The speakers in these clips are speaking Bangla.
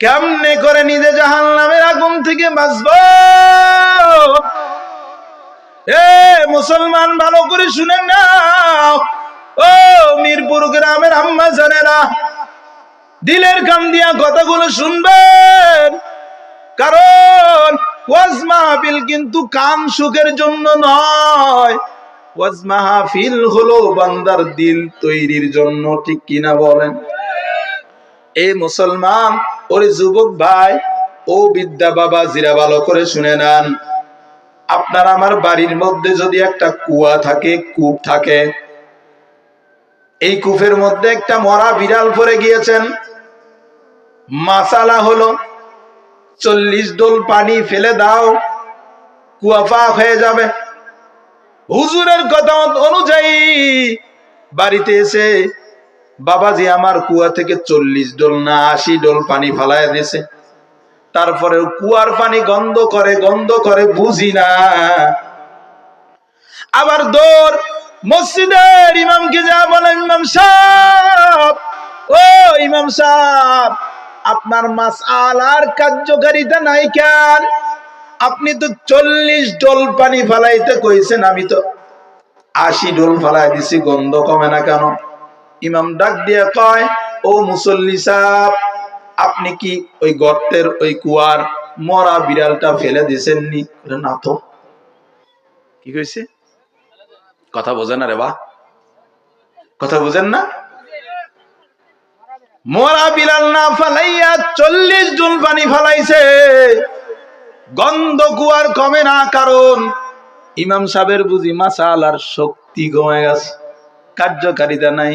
কেমনে করে নিজে জাহান নামের আগুন থেকে বাঁচব? এ, মুসলমান, ভালো করে শুনেন না ও, মিরপুর গ্রামের আম্মা জানেরা, দিলের কান দিয়া কথাগুলো শুনবেন। কারণ ওয়াজ মাহফিল কিন্তু কান সুখের জন্য নয়। ওয়াজ মাহফিল হলো বান্দার দিল তৈরির জন্য, ঠিক কিনা বলেন? এ মুসলমান ওরে যুবক ভাই, ও বিদ্যা বাবা জিরা ভালো করে শুনে নেন। আপনার আমার বাড়ির মধ্যে যদি একটা কুয়া থাকে, কূপ থাকে, এই কূপের মধ্যে একটা মরা বিড়াল পরে গিয়েছেন। মাসালা হলো, চল্লিশ ডোল পানি ফেলে দাও, কুয়া পাক হয়ে যাবে। হুজুরের কথা অনুযায়ী বাড়িতে এসে বাবাজি আমার কুয়া থেকে চল্লিশ ডোল না আশি ডোল পানি ফালায় দিছে। তারপরে কুয়ার পানি গন্ধ করে গন্ধ করে বুঝি না। আবার দৌড়, মসজিদের ইমামকে যা বলে ইমাম সাহেব, ও ইমাম সাহেব, আপনার মাস আলার কার্যকারিতা নাই কেন? আপনি তো চল্লিশ ডোল পানি ফালাইতে কইছেন, আমি তো আশি ডোল ফালাই দিছি, গন্ধ কমে না কেন? ইমাম ডাক দিয়ে কয় ও মুসল্লি সাহেব আপনি কি ওই গর্তের ওই কুয়ার মরা বিড়ালটা ফেলে দিছেননি বলে, না তো। কি কইছে? কথা বোঝেন না রে বা। কথা বুঝেন না? মরা বিড়াল না ফালাইয়া চল্লিশ ডুল পানি ফালাইছে। গন্ধ কুয়ার কমে না কারণ ইমাম সাহেবের বুঝি মাসাল আর শক্তি কমে গেছে। কার্যকারিতা নাই।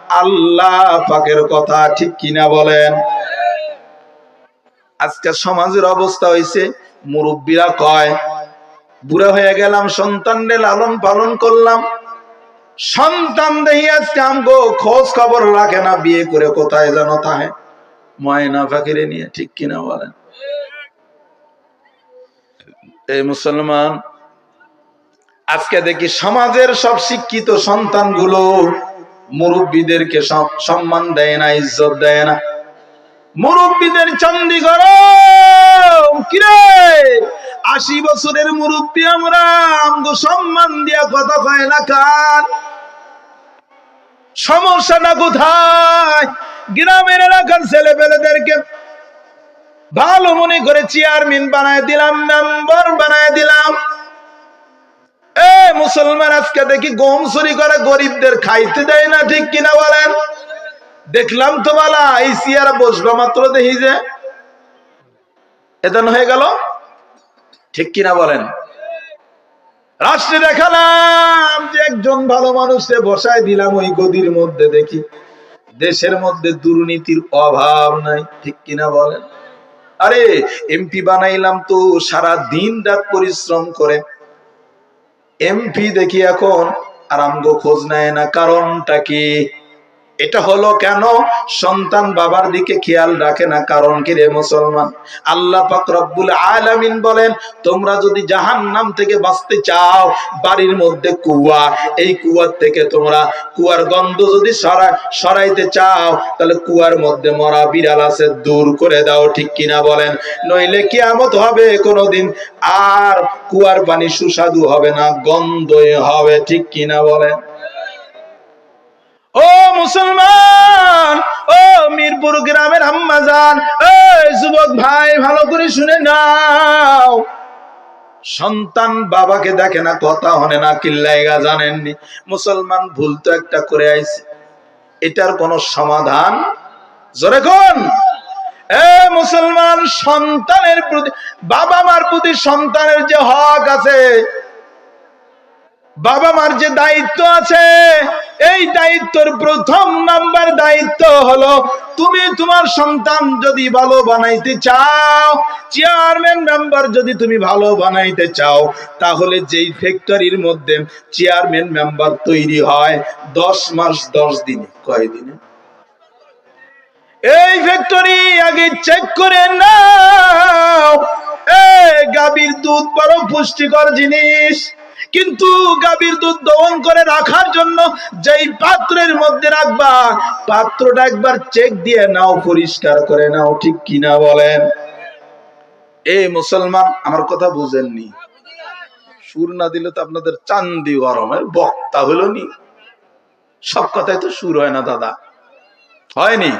আল্লাহ পাকের কথা ঠিক কিনা বলেন? আজকে সমাজের অবস্থা হয়েছে মুরব্বীরা কয়, বুড়া হয়ে গেলাম সন্তানদের লালন পালন করলাম। সন্তান দেখি আজকে আমগো খোঁজ খবর রাখে না, বিয়ে করে কোথায় জানো তাহে? ময়না ফাঁকিরে নিয়ে ঠিক কিনা বলেন? এই মুসলমান, আজকে দেখি সমাজের সব শিক্ষিত সন্তানগুলো মুরব্বীদেরকে সম্মান দেয় না, ইজ্জত দেয় না। মুরব্বীদের চন্ডীগড় কিরে? আশি বছরের মুরব্বী আমরা সম্মান দিয়া কথা কয় না কার? সমস্যাটা কোথায়? গ্রামের এলাকার ছেলে পেলেদেরকে ভালো মনে করে চেয়ারম্যান বানায় দিলাম মেম্বার বানায় দিলাম। এ, মুসলমান আজকে দেখি গম চুরি করে গরিবদের খাইতে দেয় না, ঠিক কিনা বলেন? দেখলাম তো বালা, এই চেয়ারে বসবা মাত্র দেখি যে। এতন হয়ে গেল। ঠিক কিনা বলেন? রাষ্ট্রে দেখালাম যে একজন ভালো মানুষকে বসায় দিলাম ওই গদির মধ্যে দেখি। দেশের মধ্যে দুর্নীতির অভাব নাই, ঠিক কিনা বলেন? আরে, এমপি বানাইলাম তো সারা দিন রাত পরিশ্রম করে। এমপি দেখি এখন আরামগো খোঁজ নেয় না কারণটা কি? এটা হলো কেন? সন্তান বাবার দিকে খেয়াল রাখে না, কারণ কি রে মুসলমান? আল্লাহ পাক রব্বুল আলামিন বলেন, তোমরা যদি জাহান্নাম থেকে বাঁচতে চাও, বাড়ির মধ্যে কুয়া, এই কুয়ার থেকে তোমরা কুয়ার গন্ধ যদি সরা, সরাইতে চাও, তাহলে কুয়ার মধ্যে মরা বিড়াল আছে, দূর করে দাও, ঠিক কিনা বলেন? নইলে কিয়ামত হবে কোনোদিন, আর কুয়ার পানি সুস্বাদু হবে না, গন্ধই হবে, ঠিক কিনা বলেন? মুসলমান। ও মিরপুর গ্রামের আম্মাজান এই যুবক ভাই, ভালো করে শুনে নাও। সন্তান বাবাকে দেখে না, কথা হনে না, কিল্লাইগা জানেননি। মুসলমান ভুল তো একটা করে আইছে। এটার কোনো সমাধান? জোরে কোন? এ মুসলমান, সন্তানের প্রতি বাবা মার প্রতি সন্তানের যে হক আছে বাবা মার যে দায়িত্ব আছে এই দায়িত্বের প্রথম নাম্বার দায়িত্ব হলো, তুমি তোমার সন্তান যদি ভালো বানাইতে চাও, চেয়ারম্যান মেম্বার যদি তুমি ভালো বানাইতে চাও, তাহলে যেই ফ্যাক্টরির মধ্যে চেয়ারম্যান মেম্বার তৈরি হয়, দশ মাস, দশ দিনে। কয় দিনে? এই ফ্যাক্টরি আগে চেক করে নাও। এই গাভীর দুধ বড় পুষ্টিকর জিনিস। কিন্তু গাভীর দুধ দহন করে রাখার জন্য যেই পাত্রের মধ্যে রাখবা, পাত্রটা একবার চেক দিয়ে নাও, পরিষ্কার করে নাও, ঠিক কিনা বলেন। এই মুসলমান, আমার কথা বুঝেননি। সুর না দিলে তো আপনাদের চান্দি গরমের বক্তা হলো নি। সব কথাই তো সুর হয় না, দাদা। হয়নি?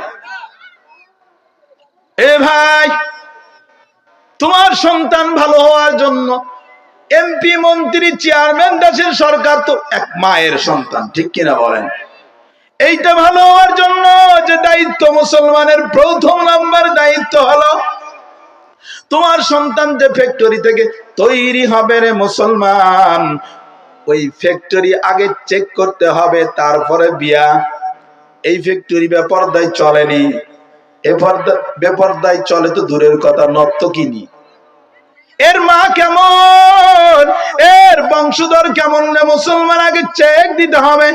এ ভাই, তোমার সন্তান ভালো হওয়ার জন্য এমপি মন্ত্রী চেয়ারম্যান দেশের সরকার তো এক মায়ের সন্তান, ঠিক কিনা বলেন? এইটা ভালো হওয়ার জন্য যে দায়িত্ব মুসলমানের প্রথম নাম্বার দায়িত্ব হলো, তোমার সন্তান যে ফ্যাক্টরি থেকে তৈরি হবে রে মুসলমান, ওই ফ্যাক্টরি আগে চেক করতে হবে, তারপরে বিয়া। এই ফ্যাক্টরি বেপরদায় চলেনি। এ পর্দা বেপরদায় চলে তো দূরের কথা নত্য কিনি এর মা কেমন? এর বংশধর কেমন রে মুসলমান? আগে চেক দিতে হবে।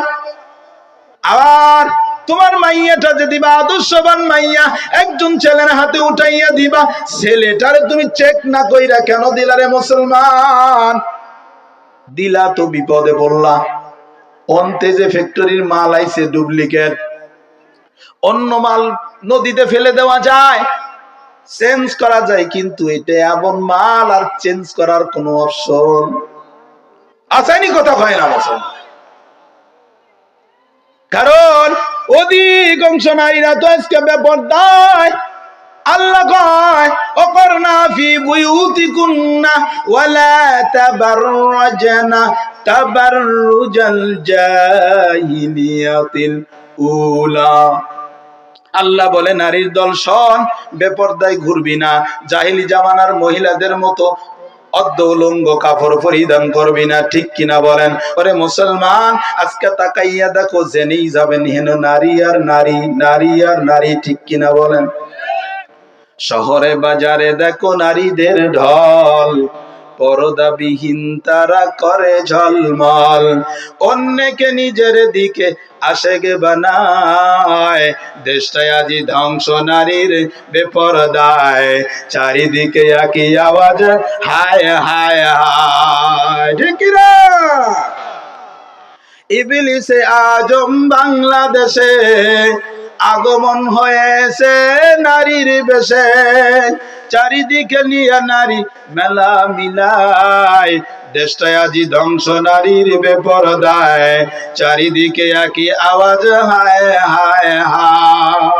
আবার তোমার মাইয়াটা যে দিবা আদর্শবান মাইয়া, একজন ছেলের হাতে উঠাইয়া দিবা, ছেলেটারে তুমি চেক না কইরা কেন দিলা রে মুসলমান? দিলা তো বিপদে পড়লা। অন্তে যে ফ্যাক্টরির মাল আইছে ডুপ্লিকেট অন্য মাল নদীতে ফেলে দেওয়া যায়। চেঞ্জ করা যায়, কিন্তু এটা এমন মাল আর চেঞ্জ করার কোনো অপশন আসাইনি কথা হয় না কারণ অধিকাংশ নারীরা তো আজকে ব্যাপার দায় আল্লাহ কয় অকরনা ফি বুয়ুতিকুন্না ওয়ালা তাবাররাজনা তাবাররুজাল জাহিলিয়াতিল উলা। আল্লাহ বলে, নারীর দল বেপরদায় ঘুরবি না। জাহিলি জামানার মহিলাদের মতো পরিধান করবি না, ঠিক কিনা বলেন? মুসলমান, আজকে তাকাইয়া দেখো, জেনেই যাবেন হেন নারী আর নারী নারী আর নারী, ঠিক কিনা বলেন? শহরে বাজারে দেখো নারীদের ঢল। পরদাবিহীন তারা করে ঝলমল। অন্যকে নিজের দিকে আসে গে বানায়। দেশটায় আজি ধ্বংস নারীর বেপরদায়। চারিদিকে একই আওয়াজ, হায় হায় হায়। না? ইবিলিসে আজম বাংলাদেশে আগমন হয়েছে নারীর বেশে। চারিদিকে নিয়ে নারী মেলা মিলায়। দেশটায় আজি ধ্বংস নারীর বেপরদায়। চারিদিকে একই আওয়াজ, হায় হায় হায়।